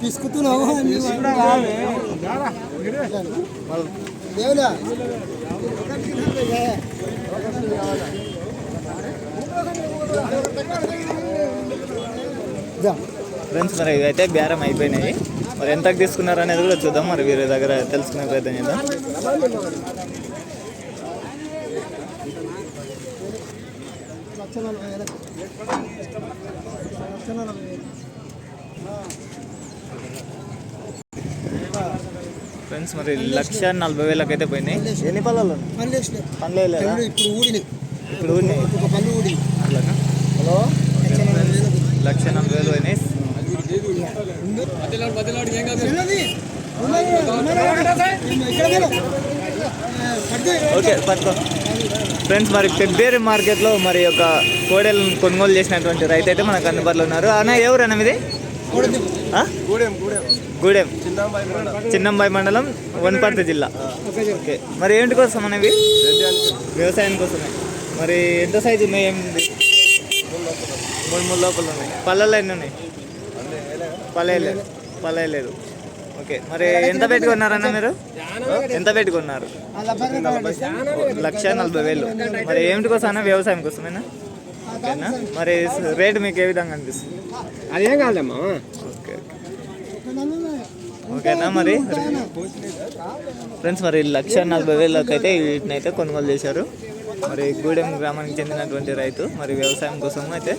పిసుకుతున్నావు దేవుడా ఫ్రెండ్స్ మరి ఇవైతే బేరం అయిపోయినాయి. మరి ఎంతకు తీసుకున్నారు అనేది కూడా చూద్దాం. మరి వీరి దగ్గర తెలుసుకునే ప్రయత్నం చేద్దాం. లక్ష నలభై లక్ష నలభై ఫ్రెండ్స్ మరి లక్ష నలభై వేలకు అయితే పోయినాయి. ఎన్ని పళ్ళు ఇప్పుడు ఊడినాయి ఇప్పుడు ఉన్నాయి ఒక పళ్ళు ఊడి అట్లానా? హలో? లక్ష నలభై వేలు. పోయినాయి. ఓకే పట్టుకో. ఫ్రెండ్స్ మరి పెబ్బేరు మార్కెట్లో మరి యొక్క కోడెలను కొనుగోలు చేసినటువంటి రైతు అయితే మనకు అందుబాటులో ఉన్నారు. అన్న ఎవరు అన్న. ఆ? గూడెం. చిన్నంబాయి మండలం. వనపర్తి జిల్లా. ఓకే. మరి ఏంటి కోసం అనేవి వ్యవసాయం కోసమే. మరి ఎంత సైజు ఉన్నాయి? ఏమి మూడు మూడు లోపల ఉన్నాయి. పళ్ళల్లో ఎన్ని ఉన్నాయి? పల్లెలేదు పల్లెలేదు ఓకే. మరి ఎంత పెట్టుకున్నారన్న మీరు? ఎంత పెట్టుకున్నారు. లక్ష నలభై వేలు. మరి ఏమిటి కోసం వ్యవసాయం కోసమేనా? ఓకేనా? మరి రేటు మీకు ఏ విధంగా అనిపిస్తుంది? అదేం కాదమ్మా. ఓకే ఓకేనా మరి? ఫ్రెండ్స్ మరి లక్ష నలభై వేలకు అయితే వీటిని అయితే కొనుగోలు చేశారు. మరి గూడెం గ్రామానికి చెందినటువంటి రైతు మరి వ్యవసాయం కోసం అయితే